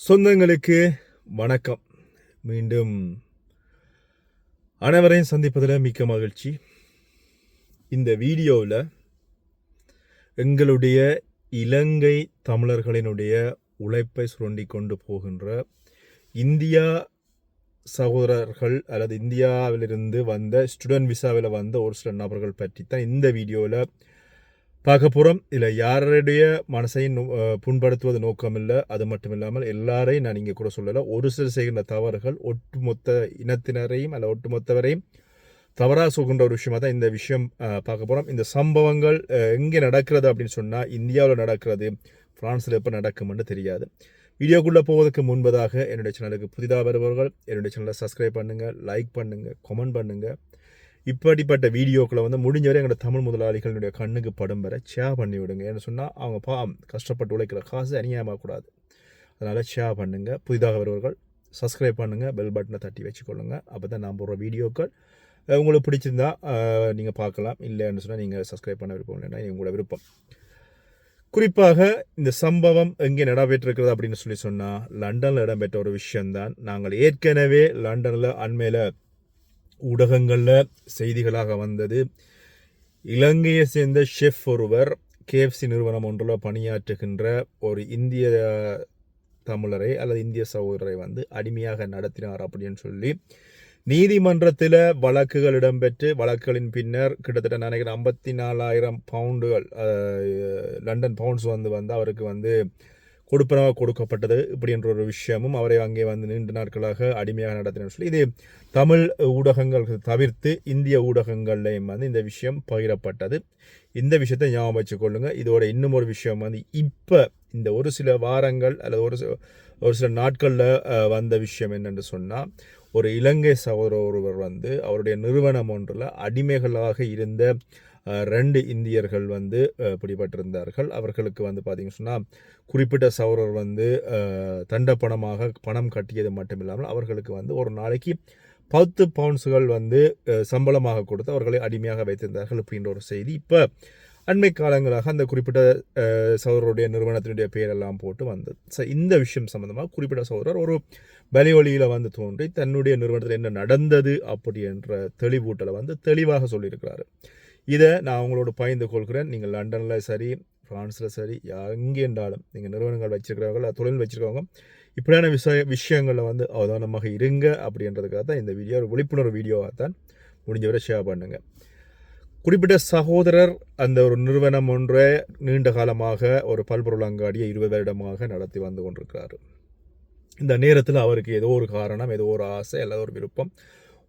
சொந்தங்களுக்கு வணக்கம். மீண்டும் அனைவரையும் சந்திப்பதில் மிக்க மகிழ்ச்சி. இந்த வீடியோவில் எங்களுடைய இலங்கை தமிழர்களினுடைய உழைப்பை சுரண்டி கொண்டு போகின்ற இந்தியா சகோதரர்கள் அல்லது இந்தியாவிலிருந்து வந்த ஸ்டூடெண்ட் விசாவில் வந்த ஒரு சில நபர்கள் பற்றி தான் இந்த வீடியோவில் பார்க்க போகிறோம் இதில் யாருடைய மனசையும் புண்படுத்துவது நோக்கம் இல்லை அது மட்டும் இல்லாமல் எல்லாரையும் நான் இங்கே கூட சொல்லலை. ஒரு சிலர் செய்கின்ற தவறுகள் ஒட்டுமொத்த இனத்தினரையும் அல்ல ஒட்டுமொத்தவரையும் தவறாக சொல்கின்ற ஒரு விஷயமா தான் இந்த விஷயம் பார்க்க போகிறோம் இந்த சம்பவங்கள் எங்கே நடக்கிறது அப்படின்னு சொன்னால் இந்தியாவில் நடக்கிறது ஃப்ரான்ஸில் எப்போ நடக்கும்னு தெரியாது. வீடியோக்குள்ளே போவதற்கு முன்பதாக என்னுடைய சேனலுக்கு புதிதாக வருபவர்கள் என்னுடைய சேனலை சப்ஸ்கிரைப் பண்ணுங்கள் லைக் பண்ணுங்கள் கமெண்ட் பண்ணுங்கள் இப்படிப்பட்ட வீடியோக்களை வந்து முடிஞ்ச வரை எங்களோட தமிழ் முதலாளிகளுடைய கண்ணுக்கு படும் பெற ஷேர் பண்ணி விடுங்க. ஏன்னு சொன்னால் அவங்க பா கஷ்டப்பட்டு உழைக்கிற காசு அநியாயமாகக்கூடாது அதனால் ஷேர் பண்ணுங்கள் புதிதாக வருவர்கள் சப்ஸ்கிரைப் பண்ணுங்கள் பெல் பட்டனை தட்டி வச்சுக்கொள்ளுங்க. அப்போ தான் நான் போடுற வீடியோக்கள் உங்களுக்கு பிடிச்சிருந்தா நீங்கள் பார்க்கலாம். இல்லைன்னு சொன்னால் நீங்கள் சப்ஸ்கிரைப் பண்ண விருப்பம் இல்லைன்னா உங்களோட விருப்பம். குறிப்பாக இந்த சம்பவம் எங்கே நடைபெற்றிருக்கிறது அப்படின்னு சொல்லி சொன்னால் லண்டனில் இடம்பெற்ற ஒரு விஷயம்தான். நாங்கள் ஏற்கனவே லண்டனில் அண்மையில் ஊடகங்களில் செய்திகளாக வந்தது. இலங்கையை சேர்ந்த ஷெஃப் ஒருவர் கேஎஃப்சி நிறுவனம் ஒன்றில் பணியாற்றுகின்ற ஒரு இந்திய தமிழரை அல்லது இந்திய சகோதரரை வந்து அடிமையாக நடத்தினார் அப்படின்னு சொல்லி நீதிமன்றத்தில் வழக்குகள் இடம்பெற்று வழக்குகளின் பின்னர் கிட்டத்தட்ட நினைக்கிறேன் ஐம்பத்தி நாலாயிரம் பவுண்டுகள் லண்டன் பவுண்ட்ஸ் வந்து வந்து அவருக்கு வந்து கொடுப்பனவாக கொடுக்கப்பட்டது இப்படின்ற ஒரு விஷயமும் அவரை அங்கே வந்து நீண்ட நாட்களாக அடிமையாக நடத்தினார் சொல்லி இது தமிழ் ஊடகங்கள் தவிர்த்து இந்திய ஊடகங்கள்லையும் வந்து இந்த விஷயம் பகிரப்பட்டது. இந்த விஷயத்தை ஞாபகம் வச்சுக்கொள்ளுங்க. இதோட இன்னும் ஒரு விஷயம் வந்து இப்போ இந்த ஒரு சில வாரங்கள் அல்லது ஒரு சில ஒரு சில நாட்களில் வந்த விஷயம் என்னென்று சொன்னால் ஒரு இலங்கை சகோதரர் ஒருவர் வந்து அவருடைய நிறுவனம் ஒன்றில் அடிமைகளாக இருந்த ரெண்டு இந்தியர்கள் வந்து பிடிபட்டிருந்தார்கள். அவர்களுக்கு வந்து பார்த்திங்கன்னு சொன்னால் குறிப்பிட்ட சகோதரர் வந்து தண்ட பணமாக பணம் கட்டியது மட்டும் இல்லாமல் அவர்களுக்கு வந்து ஒரு நாளைக்கு பத்து பவுன்ஸுகள் வந்து சம்பளமாக கொடுத்து அவர்களை அடிமையாக வைத்திருந்தார்கள் அப்படின்ற ஒரு செய்தி. இப்போ அண்மை காலங்களாக அந்த குறிப்பிட்ட சௌரருடைய நிறுவனத்தினுடைய பெயரெல்லாம் போட்டு வந்தது. ஸோ இந்த விஷயம் சம்மந்தமாக குறிப்பிட்ட சௌரர் ஒரு வலிவழியில் வந்து தோன்றி தன்னுடைய நிறுவனத்தில் என்ன நடந்தது அப்படி என்ற தெளிவூட்டலை வந்து தெளிவாக சொல்லியிருக்கிறாரு. இதை நான் உங்களோட பகிர்ந்து கொள்கிறேன். நீங்கள் லண்டனில் சரி ஃப்ரான்ஸில் சரி எங்கே இருந்தாலும் நீங்கள் நிறுவனங்கள் வச்சிருக்கிறவங்க தொழில் வச்சுருக்கவங்க இப்படியான விஷய விஷயங்களில் வந்து அவதானமாக இருங்க அப்படின்றதுக்காக தான் இந்த வீடியோ ஒரு விழிப்புணர்வு வீடியோவாக தான் முடிஞ்சவரை ஷேர் பண்ணுங்கள் குறிப்பிட்ட சகோதரர் அந்த ஒரு நிறுவனம் ஒன்றை நீண்ட காலமாக ஒரு பல்பொருள் அங்காடியை இருபது வருடமாக நடத்தி வந்து கொண்டிருக்கிறார். இந்த நேரத்தில் அவருக்கு ஏதோ ஒரு காரணம் ஏதோ ஒரு ஆசை அல்லது ஒரு விருப்பம்.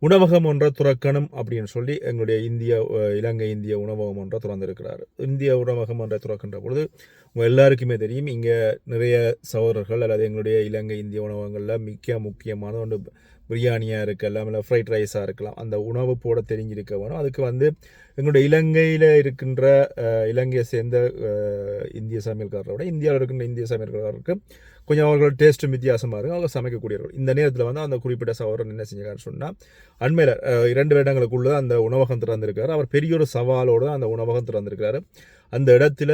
உணவகம் ஒன்றை துறக்கணும் அப்படின்னு சொல்லி எங்களுடைய இந்திய இலங்கை இந்திய உணவகம் ஒன்றை திறந்திருக்கிறார். இந்திய உணவகம் ஒன்றை துறக்கின்ற பொழுது உங்கள் எல்லாருக்குமே தெரியும் இங்கே நிறைய சகோதரர்கள் அல்லது எங்களுடைய இலங்கை இந்திய உணவகங்களில் மிக்க முக்கியமான ஒன்று பிரியாணியாக இருக்கலாம் இல்லை ஃப்ரைட் ரைஸாக இருக்கலாம் அந்த உணவு போட தெரிஞ்சிருக்க வேணும். அதுக்கு வந்து எங்களுடைய இலங்கையில் இருக்கின்ற இலங்கையை சேர்ந்த இந்திய சமையல்காரரை விட இந்தியாவில் இருக்கின்ற இந்திய சமையல்காரருக்கு கொஞ்சம் அவர்கள் டேஸ்ட்டும் வித்தியாசமாக இருக்கும். அவங்க சமைக்கக்கூடியவர்கள். இந்த நேரத்தில் வந்து அந்த குறிப்பிட்ட சகோதரன் என்ன செஞ்சாருன்னு சொன்னால் அண்மையில் இரண்டு வருடங்களுக்குள்ள அந்த உணவகம் திறந்திருக்காரு. அவர் பெரிய ஒரு சவாலோடு அந்த உணவகம் திறந்திருக்கிறாரு. அந்த இடத்துல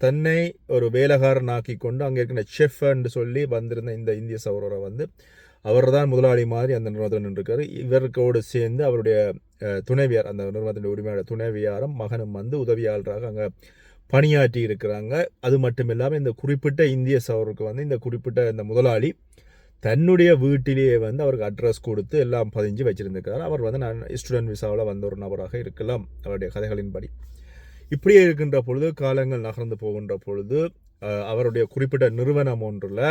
தன்னை ஒரு வேலைக்காரன் ஆக்கி கொண்டு அங்கே இருக்கிற செஃப்ன்னு சொல்லி வந்திருந்த இந்த இந்திய சகோதரரை வந்து அவர் தான் முதலாளி மாதிரி அந்த நிறுவனத்தில் நின்றுருக்காரு. இவருக்கோடு சேர்ந்து அவருடைய துணைவியார் அந்த நிறுவனத்தின் உரிமையாளர் துணைவியாரும் மகனும் வந்து உதவியாளராக அங்கே பணியாற்றி இருக்கிறாங்க. அது மட்டும் இல்லாமல் இந்த குறிப்பிட்ட இந்திய சவருக்கு வந்து இந்த குறிப்பிட்ட இந்த முதலாளி தன்னுடைய வீட்டிலேயே வந்து அவருக்கு அட்ரஸ் கொடுத்து எல்லாம் பதிஞ்சு வச்சிருந்திருக்காரு அவர் வந்து நான் ஸ்டூடெண்ட் விசாவில் வந்த ஒரு நபராக இருக்கலாம். அவருடைய கதைகளின்படி. இப்படியே இருக்கின்ற பொழுது காலங்கள் நகர்ந்து போகின்ற பொழுது அவருடைய குறிப்பிட்ட நிறுவனம் ஒன்றில்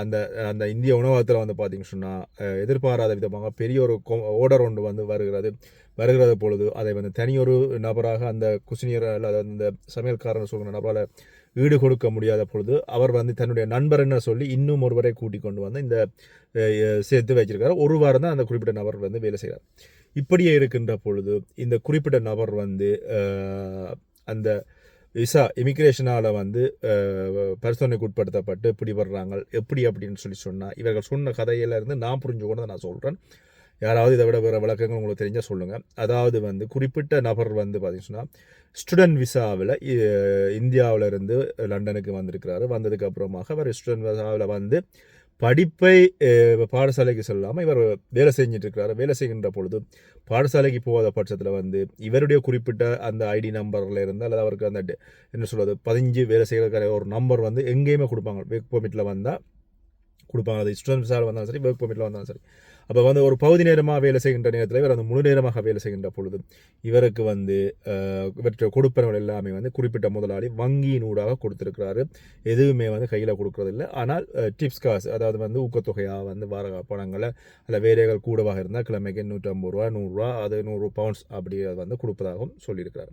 அந்த அந்த இந்திய உணவகத்தில் வந்து பார்த்திங்க சொன்னால் எதிர்பாராத விதமாக பெரிய ஒரு ஓர்டர் ஒன்று வந்து வருகிறது. வருகிறது பொழுது அதை வந்து தனியொரு நபராக அந்த குசினியர் அல்லது அந்த சமையல்காரன் சொல்கிற நபரால் ஈடு கொடுக்க முடியாத பொழுது அவர் வந்து தன்னுடைய நண்பர் என்ன சொல்லி இன்னும் ஒருவரை கூட்டிக் கொண்டு வந்து இந்த சேர்த்து வச்சிருக்காரு ஒரு வாரம் தான் அந்த குறிப்பிட்ட நபர் வந்து வேலை செய்கிறார். இப்படியே இருக்கின்ற பொழுது இந்த குறிப்பிட்ட நபர் வந்து அந்த விசா இமிக்ரேஷனால் வந்து பரிசோதனைக்கு உட்படுத்தப்பட்டு பிடிபடுறாங்க. எப்படி அப்படின்னு சொல்லி சொன்னால் இவர்கள் சொன்ன கதையிலேருந்து நான் புரிஞ்சு கொண்டு நான் சொல்கிறேன் யாராவது இதை விட வேறு விளக்கங்கள் உங்களுக்கு தெரிஞ்சால் சொல்லுங்கள் அதாவது வந்து குறிப்பிட்ட நபர் வந்து பார்த்தீங்கன்னா ஸ்டூடெண்ட் விசாவில் இந்தியாவில் இருந்து லண்டனுக்கு வந்திருக்கிறாரு. வந்ததுக்கு அப்புறமாக அவர் ஸ்டூடெண்ட் விசாவில் வந்து படிப்பை பாடசாலைக்கு சொல்லாமல் இவர் வேலை செஞ்சிட்டுருக்கறாரு வேலை செய்கின்ற பொழுது பாடசாலைக்கு போகாத பட்சத்தில் வந்து இவருடைய குறிப்பிட்ட அந்த ஐடி நம்பரில் இருந்து அல்லது அவருக்கு அந்த டெ- என்ன சொல்கிறது பதிஞ்சு வேலை செய்கிறதுக்கான ஒரு நம்பர் வந்து எங்கேயுமே கொடுப்பாங்க. ஒர்க் பர்மிட்டில் வந்தால் கொடுப்பாங்க. அது ஸ்டூடெண்ட் விசாவில் வந்தாலும் சரி ஒர்க் பர்மிட்டில் வந்தாலும் சரி. அப்போ வந்து ஒரு பகுதி நேரமாக வேலை செய்கின்ற நேரத்தில் இவர் அந்த முழு நேரமாக வேலை செய்கின்ற பொழுது இவருக்கு வந்து இவற்றை கொடுப்பவர்கள் எல்லாமே வந்து குறிப்பிட்ட முதலாளி வங்கியின் ஊடாக கொடுத்துருக்கிறாரு. எதுவுமே வந்து கையில் கொடுக்குறதில்ல. ஆனால் டிப்ஸ் காசு அதாவது வந்து ஊக்கத்தொகையாக வந்து வார பணங்களை அல்ல வேலைகள் கூடவாக இருந்தால் கிழமைக்கு நூற்றம்பது ரூபா நூறுரூவா அது நூறு பவுண்ட்ஸ் அப்படி அது வந்து கொடுப்பதாகவும் சொல்லியிருக்கிறார்.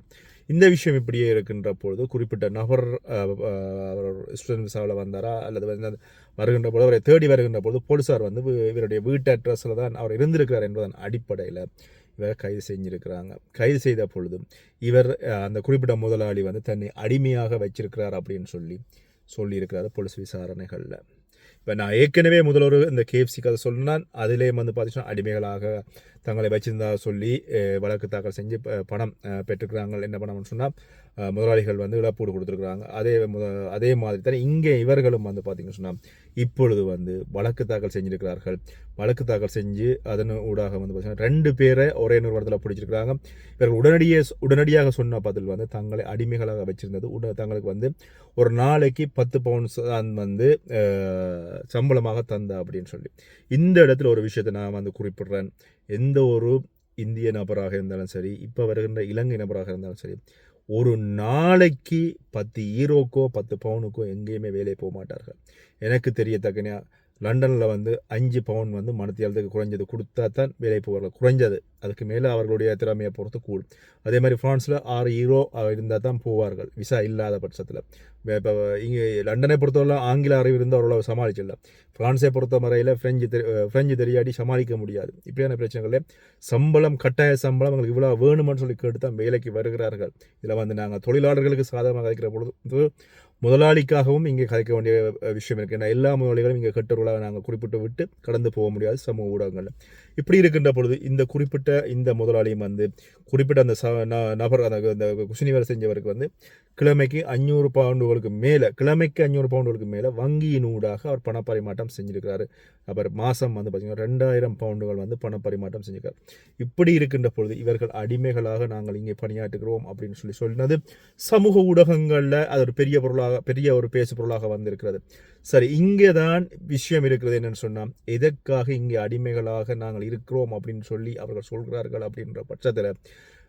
இந்த விஷயம் இப்படியே இருக்கின்ற பொழுது குறிப்பிட்ட நபர் அவர் ஸ்டூடெண்ட் விசாவில் வந்தாரா அல்லது வந்து வருகின்ற பொழுது அவரை தேடி வருகின்ற பொழுது போலீஸார் வந்து இவருடைய வீட்டு அட்ரஸ் அரசில் தான் அவர் இருந்திருக்கிறார் என்பதன் அடிப்படையில் இவரை கைது செஞ்சிருக்கிறாங்க. கைது செய்த பொழுதும் இவர் அந்த குறிப்பிட்ட முதலாளி வந்து தன்னை அடிமையாக வச்சிருக்கிறார் அப்படின்னு சொல்லி சொல்லியிருக்கிறாரு போலீஸ் விசாரணைகளில். இப்போ நான் ஏற்கனவே முதல்வர் இந்த கேஎஃப்சி கதை சொல்லணுன்னா அதிலே வந்து பார்த்தீங்கன்னா அடிமைகளாக தங்களை வச்சிருந்தா சொல்லி வழக்கு தாக்கல் செஞ்சு பணம் பெற்றுக்கிறாங்க. என்ன பணம்னு சொன்னால் முதலாளிகள் வந்து இழப்பீடு கொடுத்துருக்குறாங்க. அதே முத அதே மாதிரி தான் இங்கே இவர்களும் வந்து பார்த்தீங்கன்னு சொன்னால் இப்பொழுது வந்து வழக்கு தாக்கல் செஞ்சுருக்கிறார்கள். வழக்கு தாக்கல் செஞ்சு அதன் ஊடாக வந்து பார்த்தீங்கன்னா ரெண்டு பேரை ஒரே நிறுவனத்தில் பிடிச்சிருக்கிறாங்க. இவர்கள் உடனடியே உடனடியாக சொன்ன பதில் வந்து தங்களை அடிமைகளாக வச்சிருந்தது. உட தங்களுக்கு வந்து ஒரு நாளைக்கு பத்து பவுன்ஸ் தான் வந்து சம்பளமாக தந்த அப்படின்னு சொல்லி. இந்த இடத்துல ஒரு விஷயத்தை நான் வந்து குறிப்பிடுறேன். எந்த ஒரு இந்திய நபராக இருந்தாலும் சரி இப்போ வருகின்ற இலங்கை நபராக இருந்தாலும் சரி ஒரு நாளைக்கு பத்து ஈரோக்கோ பத்து பவுனுக்கோ எங்கேயுமே வேலையை போக மாட்டார்கள். எனக்கு தெரியத்தக்கனையா லண்டனில் வந்து அஞ்சு பவுன் வந்து மனத்தியாலத்துக்கு குறைஞ்சது கொடுத்தா தான் வேலை போவார்கள் குறைஞ்சது. அதுக்கு மேலே அவர்களுடைய திறமையை பொறுத்து கூடும். அதே மாதிரி ஃப்ரான்ஸில் ஆறு ஹீரோ இருந்தால் தான் போவார்கள். விசா இல்லாத பட்சத்தில். இப்போ இங்கே லண்டனை பொறுத்தவரை ஆங்கில அறிவு இருந்து அவர்களால் சமாளிச்சிடலாம். ஃப்ரான்ஸை பொறுத்த வரையில் ஃப்ரெஞ்சு தெரி ஃப்ரெஞ்சு தெரியாடி சமாளிக்க முடியாது. இப்படியான பிரச்சனைகளில் சம்பளம் கட்டாய சம்பளம் அவங்களுக்கு இவ்வளோ வேணுமென்னு சொல்லி கேட்டு தான் வேலைக்கு வருகிறார்கள். இதில் வந்து நாங்கள் தொழிலாளர்களுக்கு சாதகமாக இருக்கிற பொழுது முதலாளிக்காகவும் இங்கே கதைக்க வேண்டிய விஷயம் இருக்குது ஏன்னா எல்லா முதலாளிகளும் இங்கே கெட்டவர்களாக நாங்கள் குறிப்பிட்டு விட்டு கடந்து போக முடியாது சமூக ஊடகங்களில். இப்படி இருக்கின்ற பொழுது இந்த குறிப்பிட்ட இந்த முதலாளியும் வந்து குறிப்பிட்ட அந்த ச ந- நபர் அந்த இந்த குசினி வேலை செஞ்சவருக்கு வந்து கிழமைக்கு அஞ்சூறு பவுண்டுகளுக்கு மேலே கிழமைக்கு அஞ்சூறு பவுண்டுகளுக்கு மேலே வங்கியின் ஊடாக அவர் பணப்பரிமாற்றம் செஞ்சுருக்கிறாரு. அப்புறம் மாதம் வந்து பார்த்திங்கன்னா ரெண்டாயிரம் பவுண்டுகள் வந்து பணப்பரிமாற்றம் செஞ்சுருக்காரு. இப்படி இருக்கின்ற பொழுது இவர்கள் அடிமைகளாக நாங்கள் இங்கே பணியாற்றுகிறோம் அப்படின்னு சொல்லி சொன்னது சமூக ஊடகங்களில் அது ஒரு பெரிய பொருளாக பெரிய ஒரு பேசு பொருளாக வந்திருக்கிறது. சரி இங்கே தான் விஷயம் இருக்கிறது என்னென்னு சொன்னால் எதற்காக இங்கே அடிமைகளாக நாங்கள் இருக்கிறோம் அப்படின்னு சொல்லி அவர்கள் சொல்கிறார்கள் அப்படின்ற பட்சத்தில்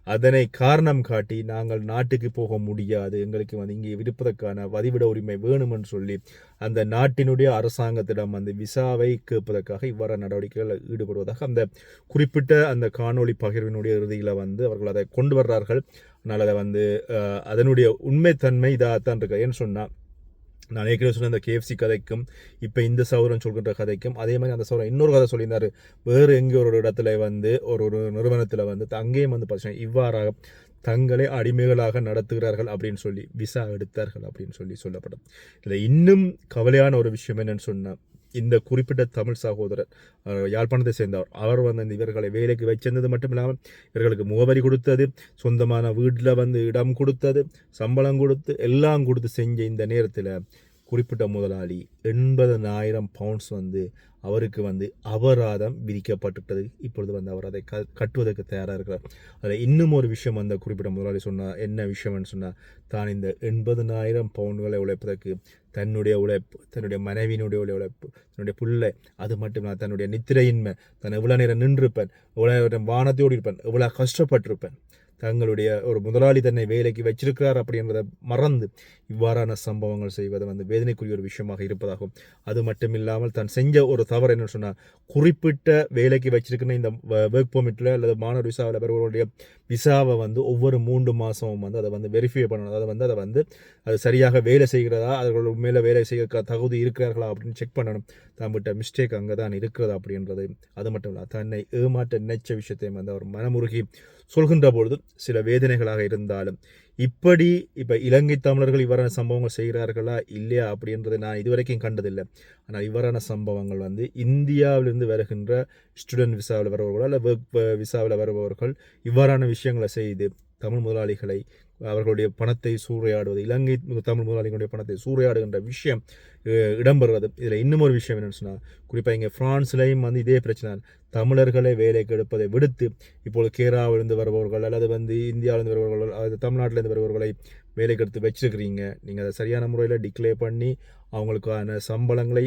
அதனை காரணம் காட்டி நாங்கள் நாட்டுக்கு போக முடியாது. எங்களுக்கு வந்து இங்கே விடுப்பதற்கான வதிவிட உரிமை வேணுமென்று சொல்லி அந்த நாட்டினுடைய அரசாங்கத்திடம் வந்து விசாவை கேட்பதற்காக இவ்வாறு நடவடிக்கைகள் ஈடுபடுவதாக அந்த குறிப்பிட்ட அந்த காணொளி பகிர்வினுடைய இறுதியில் வந்து அவர்கள் அதை கொண்டு வர்றார்கள். அதனால் அதை வந்து அதனுடைய உண்மைத்தன்மை இதாகத்தான் இருக்கு. ஏன்னு சொன்னால் நான் ஏற்கனவே சொன்ன அந்த கேஎஃப்சி கதைக்கும் இப்போ இந்த சௌரன் சொல்கின்ற கதைக்கும் அதே மாதிரி அந்த சௌரன் இன்னொரு கதை சொல்லியிருந்தார். வேறு எங்கே ஒரு இடத்துல வந்து ஒரு ஒரு நிறுவனத்தில் வந்து அங்கேயும் வந்து பார்த்தீங்கன்னா இவ்வாறாக தங்களை அடிமைகளாக நடத்துகிறார்கள் அப்படின்னு சொல்லி விசா எடுத்தார்கள் அப்படின்னு சொல்லி சொல்லப்படும். இதில் இன்னும் கவலையான ஒரு விஷயம் என்னன்னு சொன்னால் இந்த குறிப்பிட்ட தமிழ் சகோதரர் யாழ்ப்பாணத்தை சேர்ந்தவர். அவர் வந்து இந்த இவர்களை வேலைக்கு வச்சிருந்தது மட்டும் இல்லாமல் இவர்களுக்கு முகவரி கொடுத்தது சொந்தமான வீட்டில் வந்து இடம் கொடுத்தது சம்பளம் கொடுத்து எல்லாம் கொடுத்து செஞ்ச இந்த நேரத்தில் குறிப்பிட்ட முதலாளி எண்பதனாயிரம் பவுண்ட்ஸ் வந்து அவருக்கு வந்து அபராதம் விதிக்கப்பட்டுட்டது இப்பொழுது வந்து அவர் அதை க கட்டுவதற்கு தயாராக இருக்கிறார். அதில் இன்னும் ஒரு விஷயம் அந்த குறிப்பிட்ட முதலாளி சொன்னால் என்ன விஷயம்னு சொன்னால் தான் இந்த எண்பதனாயிரம் பவுண்டுகளை உழைப்பதற்கு தன்னுடைய உழைப்பு தன்னுடைய மனைவியினுடைய உழைப்பு தன்னுடைய புள்ளை அது மட்டும் தன்னுடைய நித்திரையின்மை தன் எவ்வளோ நேரம் நின்றிருப்பேன் எவ்வளோ நேரம் வானத்தோடு இருப்பேன் எவ்வளோ கஷ்டப்பட்டிருப்பேன். தங்களுடைய ஒரு முதலாளி தன்னை வேலைக்கு வச்சிருக்கிறார் அப்படின்றத மறந்து இவ்வாறான சம்பவங்கள் செய்வது வந்து வேதனைக்குரிய ஒரு விஷயமாக இருப்பதாகும். அது மட்டும் இல்லாமல் தான் செஞ்ச ஒரு தவறு என்னன்னு சொன்னால் குறிப்பிட்ட வேலைக்கு வச்சிருக்கிற இந்த ஒர்க் பெர்மிட்டில் அல்லது மாணவர் விசாவில் பெறுவர்களுடைய விசாவை வந்து ஒவ்வொரு மூன்று மாதமும் வந்து அதை வந்து வெரிஃபை பண்ணணும். அதாவது வந்து அதை வந்து அது சரியாக வேலை செய்கிறதா அவர்கள் உண்மையில வேலை செய்ய க- தகுதி இருக்கிறார்களா அப்படின்னு செக் பண்ணணும். தம்பிட்ட மிஸ்டேக் அங்கே தான் இருக்கிறதா அப்படின்றது அது மட்டும் இல்லை தன்னை ஏமாற்ற நினைச்ச விஷயத்தையும் வந்து அவர் மனமுருகி சொல்கின்ற பொழுது சில வேதனைகளாக இருந்தாலும் இப்படி இப்போ இலங்கை தமிழர்கள் இவ்வாறான சம்பவங்கள் செய்கிறார்களா இல்லையா அப்படின்றத நான் இதுவரைக்கும் கண்டதில்லை. ஆனால் இவ்வாறான சம்பவங்கள் வந்து இந்தியாவிலிருந்து வருகின்ற ஸ்டூடெண்ட் விசாவில் வருபவர்கள் அல்ல ஒர்க் விசாவில் வருபவர்கள் இவ்வாறான விஷயங்களை செய்து தமிழ் முதலாளிகளை அவர்களுடைய பணத்தை சூறையாடுவது இலங்கை தமிழ் முதலாளிகளுடைய பணத்தை சூறையாடுகின்ற விஷயம் இடம்பெறுறது. இதில் இன்னும் ஒரு விஷயம் என்னென்னு சொன்னால் குறிப்பாக இங்கே ஃப்ரான்ஸ்லேயும் வந்து இதே பிரச்சனை தமிழர்களை வேலைக்கு எடுப்பதை விடுத்து இப்போது கேரளாவிலிருந்து வருபவர்கள் அல்லது வந்து இந்தியாவிலிருந்து வருபவர்கள் அல்லது தமிழ்நாட்டிலேருந்து வருபவர்களை வேலைக்கு எடுத்து வச்சிருக்கிறீங்க. நீங்கள் அதை சரியான முறையில் டிக்ளேர் பண்ணி அவங்களுக்கான சம்பளங்களை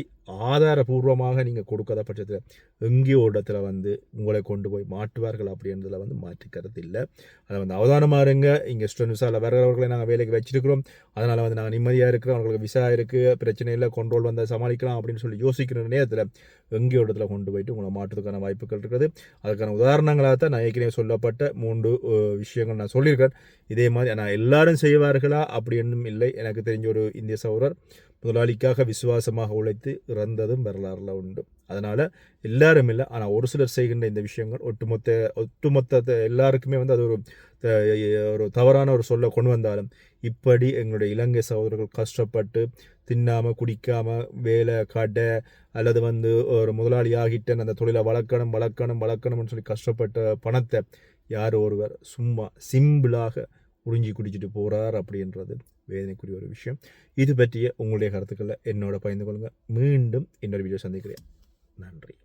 ஆதாரபூர்வமாக நீங்கள் கொடுக்காத பட்சத்தில் எங்கேயோ ஒரு இடத்துல வந்து உங்களை கொண்டு போய் மாட்டுவார்கள் அப்படின்றதுல வந்து மாற்றிக்கிறது இல்லை. அதை வந்து அவதானமாக இருங்க. இங்கே ஸ்டூடெண்ட் விசாவில் வரவர்களை நாங்கள் வேலைக்கு வச்சிருக்கிறோம். அதனால் வந்து நாங்கள் நிம்மதியாக இருக்கிறோம். அவங்களுக்கு விசா இருக்குது பிரச்சனை இல்லை. கொண்ட்ரோல் வந்தால் சமாளிக்கலாம் அப்படின்னு சொல்லி யோசிக்கிற நேரத்தில் எங்கேயோ இடத்துல கொண்டு போயிட்டு உங்களை மாற்றுறதுக்கான வாய்ப்புகள் இருக்கிறது அதுக்கான உதாரணங்களாக தான் நான் ஏற்கனவே சொல்லப்பட்ட மூன்று விஷயங்கள் நான் சொல்லியிருக்கேன். இதே மாதிரி நான் எல்லாரும் செய்வார்களா? அப்படின்னும் இல்லை. எனக்கு தெரிஞ்ச ஒரு இந்திய சௌரர் முதலாளிக்காக விசுவாசமாக உழைத்து இறந்ததும் வரலாறுல உண்டு. அதனால் எல்லாரும் இல்லை ஆனால் ஒரு சிலர் செய்கின்ற இந்த விஷயங்கள் ஒட்டுமொத்த ஒட்டுமொத்த எல்லாருக்குமே வந்து அது ஒரு ஒரு தவறான ஒரு சொல்ல கொண்டு வந்தாலும் இப்படி எங்களுடைய இலங்கை சகோதரர்கள் கஷ்டப்பட்டு தின்னாமல் குடிக்காமல் வேலை கடை அல்லது வந்து ஒரு முதலாளி ஆகிட்டேன் அந்த தொழிலை வளர்க்கணும் வளர்க்கணும் வளர்க்கணும்னு சொல்லி கஷ்டப்பட்ட பணத்தை யார் ஒருவர் சும்மா சிம்பிளாக உறிஞ்சி குடிச்சிட்டு போகிறார் அப்படின்றது வேதனைக்குரிய ஒரு விஷயம். இது பற்றிய உங்களுடைய கருத்துக்களை என்னோட பகிர்ந்து கொள்ளுங்கள் மீண்டும் இன்னொரு வீடியோ சந்திக்கிறேன். நன்றி.